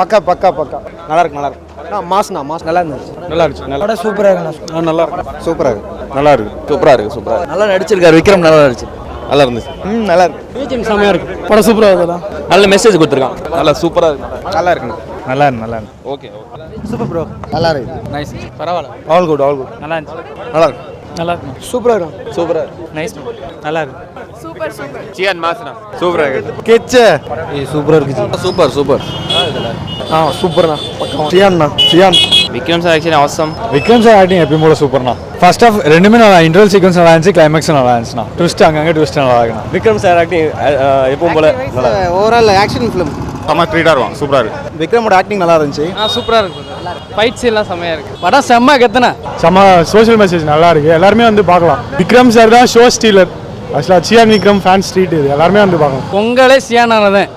பக்கா பக்கா பக்கா. நல்லா இருக்கு நல்லா இருக்கு ஆ மாஸ்ண்ணா. மாஸ் நல்லா இருந்துச்சு. நல்லா இருந்துச்சு நல்லா சூப்பராக இருக்குண்ணா நல்லா இருக்கு. சூப்பராக இருக்கு. நல்லா இருக்கு சூப்பரா இருக்கு சூப்பரா இருக்கு. நல்லா நடிச்சிருக்காரு விக்ரம் நல்லா நடிச்சு. நல்லா இருந்துச்சு. ம் நல்லா இருக்கு. பிஜிஎம் செம்மையாக இருக்கு. படம் சூப்பராக இருக்குதா நல்ல மெசேஜ் கொடுத்துருக்கான். நல்லா சூப்பரா இருக்கு. நல்லா இருக்குண்ணா நல்லா இருக்கு. நல்லா இருக்கு ஓகே சூப்பர் ப்ரோ நல்லா இருக்கு. நைஸ் பரவாயில்ல. ஆல் குட் ஆல் குட் நல்லா இருந்துச்சு. நல்லா இருக்கு. நல்லா இருக்கு சூப்பராக இருக்கும். சூப்பரா நைஸ் நல்லா இருக்கு சூப்பரா இருக்கு. கெச்ச. சூப்பராக இருக்கு சூப்பர் சூப்பர். ஆ சூப்பர்ண்ணா. பக்கம் சியான்ண்ணா சியான். விக்ரம் சார் ஆக்சுவலி அவசம் விக்ரம் சார் ஆக்டிங் எப்பயும் போல சூப்பர்ண்ணா. ஃபர்ஸ்ட் ஆஃப் ரெண்டுமே நல்லா இன்டர்வல் சீக்வன்ஸ் நல்லா இருந்துச்சு கிளைமேக்ஸ் நல்லா இருந்துச்சுண்ணா. ட்விஸ்ட் அங்கங்கே ட்விஸ்ட் நல்லா இருக்குண்ணா. விக்ரம் சார் ஆக்டிங் எப்பவும் போல நல்லா ஓவரால் ஆக்ஷன் ஃபிலிம் செம்ம த்ரீடாக இருக்கும். சூப்பரா இருக்கு. விக்ரமோட ஆக்டிங் நல்லா இருந்துச்சு. ஆ சூப்பராக இருக்கு ஃபைட்ஸ் எல்லாம் செம்மையாக இருக்கு. படம் செம்ம கத்துனா. செம்ம சோஷியல் மெசேஜ் நல்லா இருக்கு. எல்லாருமே வந்து பார்க்கலாம். விக்ரம் சார் தான் ஷோ ஸ்டீலர் ஆக்சுவலாக சியான் விக்ரம் ஃபேன் ஸ்ட்ரீட் இது. எல்லாருமே வந்து பார்க்கலாம். பொங்கலே சியானானதான்